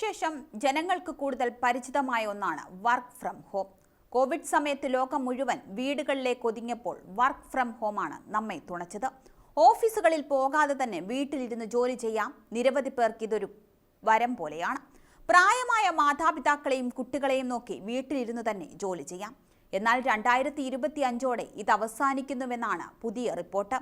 ശേഷം ജനങ്ങൾക്ക് കൂടുതൽ പരിചിതമായ ഒന്നാണ് വർക്ക് ഫ്രം ഹോം കോവിഡ് സമയത്ത് ലോകം മുഴുവൻ വീടുകളിലേക്ക് ഒതുങ്ങിയപ്പോൾ വർക്ക് ഫ്രം ഹോമാണ് നമ്മെ തുണച്ചത്. ഓഫീസുകളിൽ പോകാതെ തന്നെ വീട്ടിലിരുന്ന് ജോലി ചെയ്യാം. നിരവധി പേർക്ക് ഇതൊരു വരം പോലെയാണ്. പ്രായമായ മാതാപിതാക്കളെയും കുട്ടികളെയും നോക്കി വീട്ടിലിരുന്ന് തന്നെ ജോലി ചെയ്യാം. എന്നാൽ രണ്ടായിരത്തി ഇരുപത്തി അഞ്ചോടെ ഇത് അവസാനിക്കുന്നുവെന്നാണ് പുതിയ റിപ്പോർട്ട്.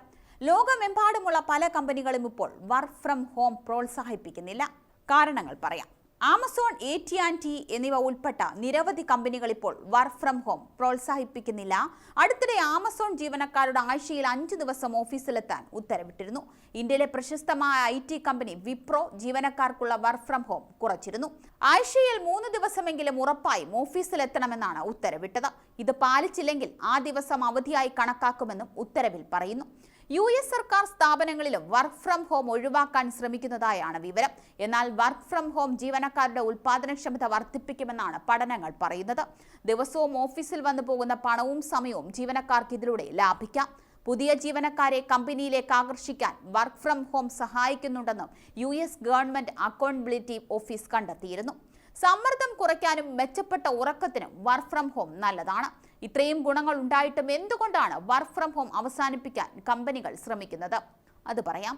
ലോകമെമ്പാടുമുള്ള പല കമ്പനികളും ഇപ്പോൾ വർക്ക് ഫ്രം ഹോം പ്രോത്സാഹിപ്പിക്കുന്നില്ല. കാരണങ്ങൾ പറയാം. Amazon A T and T എന്നിവ ഉൾപ്പെട്ട നിരവധി കമ്പനികൾ ഇപ്പോൾ വർക്ക് ഫ്രം ഹോം പ്രോത്സാഹിപ്പിക്കുന്നില്ല. അടുത്തിടെ ആമസോൺ ജീവനക്കാരുടെ ആഴ്ചയിൽ അഞ്ച് ദിവസം ഓഫീസിലെത്താൻ ഉത്തരവിട്ടിരുന്നു. ഇന്ത്യയിലെ പ്രശസ്തമായ ഐ ടി കമ്പനി വിപ്രോ ജീവനക്കാർക്കുള്ള വർക്ക് ഫ്രം ഹോം കുറച്ചിരുന്നു. ആഴ്ചയിൽ മൂന്ന് ദിവസമെങ്കിലും ഉറപ്പായും ഓഫീസിലെത്തണമെന്നാണ് ഉത്തരവിട്ടത്. ഇത് പാലിച്ചില്ലെങ്കിൽ ആ ദിവസം അവധിയായി കണക്കാക്കുമെന്നും ഉത്തരവിൽ പറയുന്നു. യു എസ് സർക്കാർ സ്ഥാപനങ്ങളിലും വർക്ക് ഫ്രം ഹോം ഒഴിവാക്കാൻ ശ്രമിക്കുന്നതായാണ് വിവരം. എന്നാൽ വർക്ക് ഫ്രം ഹോം ജീവനക്കാരുടെ ഉൽപാദനക്ഷമത വർദ്ധിപ്പിക്കുമെന്നാണ് പഠനങ്ങൾ പറയുന്നത്. ദിവസവും ഓഫീസിൽ വന്നു പോകുന്ന പണവും സമയവും ജീവനക്കാർക്ക് ഇതിലൂടെ ലാഭിക്കാം. പുതിയ ജീവനക്കാരെ കമ്പനിയിലേക്ക് ആകർഷിക്കാൻ work from home സഹായിക്കുന്നുണ്ടെന്നും U S government accountability office കണ്ടെത്തിയിരുന്നു. സമ്മർദ്ദം കുറയ്ക്കാനും മെച്ചപ്പെട്ട ഉറക്കത്തിനും വർക്ക് ഫ്രം ഹോം നല്ലതാണ്. ഇത്രയും ഗുണങ്ങൾ ഉണ്ടായിട്ടും എന്തുകൊണ്ടാണ് വർക്ക് ഫ്രം ഹോം അവസാനിപ്പിക്കാൻ കമ്പനികൾ ശ്രമിക്കുന്നത്? അത് പറയാം.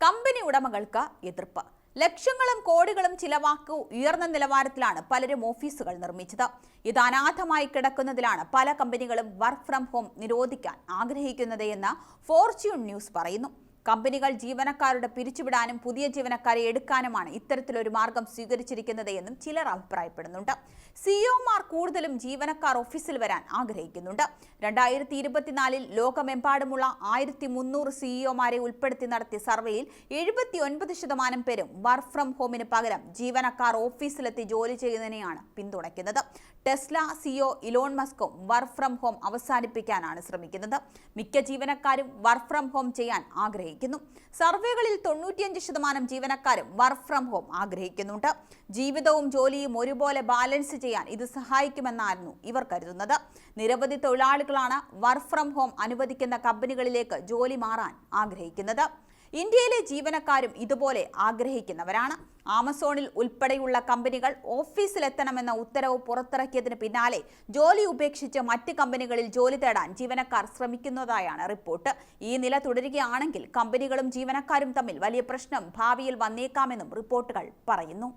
കമ്പനി ഉടമകൾക്ക് എതിർപ്പ്. ലക്ഷങ്ങളും കോടികളും ചിലവാക്കി ഉയർന്ന നിലവാരത്തിലാണ് പലരും ഓഫീസുകൾ നിർമ്മിച്ചത്. ഇത് അനാഥമായി കിടക്കുന്നതിലാണ് പല കമ്പനികളും വർക്ക് ഫ്രം ഹോം നിരോധിക്കാൻ ആഗ്രഹിക്കുന്നത് എന്ന് ഫോർച്യൂൺ ന്യൂസ് പറയുന്നു. കമ്പനികൾ ജീവനക്കാരുടെ പിരിച്ചുവിടാനും പുതിയ ജീവനക്കാരെ എടുക്കാനുമാണ് ഇത്തരത്തിലൊരു മാർഗം സ്വീകരിച്ചിരിക്കുന്നത് എന്നും ചിലർ അഭിപ്രായപ്പെടുന്നുണ്ട്. സിഇഒമാർ കൂടുതലും ജീവനക്കാർ ഓഫീസിൽ വരാൻ ആഗ്രഹിക്കുന്നുണ്ട്. രണ്ടായിരത്തി ഇരുപത്തിനാലിൽ ലോകമെമ്പാടുമുള്ള ആയിരത്തി മുന്നൂറ് സിഇഒമാരെ ഉൾപ്പെടുത്തി നടത്തിയ സർവേയിൽ എഴുപത്തി ഒൻപത് ശതമാനം പേരും വർക്ക് ഫ്രം ഹോമിന് പകരം ജീവനക്കാർ ഓഫീസിലെത്തി ജോലി ചെയ്യുന്നതിനെയാണ് പിന്തുണയ്ക്കുന്നത്. ടെസ്ല സിഇഒ ഇലോൺ മസ്കും വർക്ക് ഫ്രം ഹോം അവസാനിപ്പിക്കാനാണ് ശ്രമിക്കുന്നത്. മിക്ക ജീവനക്കാരും വർക്ക് ഫ്രം ഹോം ചെയ്യാൻ ആഗ്രഹിക്കുന്നു. സർവേകളിൽ തൊണ്ണൂറ്റിയഞ്ച് ശതമാനം ജീവനക്കാരും വർക്ക് ഫ്രം ഹോം ആഗ്രഹിക്കുന്നുണ്ട്. ജീവിതവും ജോലിയും ഒരുപോലെ ബാലൻസ് ചെയ്യാൻ ഇത് സഹായിക്കുമെന്നായിരുന്നു ഇവർ കരുതുന്നത്. നിരവധി തൊഴിലാളികളാണ് വർക്ക് ഫ്രം ഹോം അനുവദിക്കുന്ന കമ്പനികളിലേക്ക് ജോലി മാറാൻ ആഗ്രഹിക്കുന്നത്. ഇന്ത്യയിലെ ജീവനക്കാരും ഇതുപോലെ ആഗ്രഹിക്കുന്നവരാണ്. ആമസോണിൽ ഉൾപ്പെടെയുള്ള കമ്പനികൾ ഓഫീസിലെത്തണമെന്ന ഉത്തരവ് പുറത്തിറക്കിയതിന് പിന്നാലെ ജോലി ഉപേക്ഷിച്ച് മറ്റ് കമ്പനികളിൽ ജോലി തേടാൻ ജീവനക്കാർ ശ്രമിക്കുന്നതായാണ് റിപ്പോർട്ട്. ഈ നില തുടരുകയാണെങ്കിൽ കമ്പനികളും ജീവനക്കാരും തമ്മിൽ വലിയ പ്രശ്നം ഭാവിയിൽ വന്നേക്കാമെന്നും റിപ്പോർട്ടുകൾ പറയുന്നു.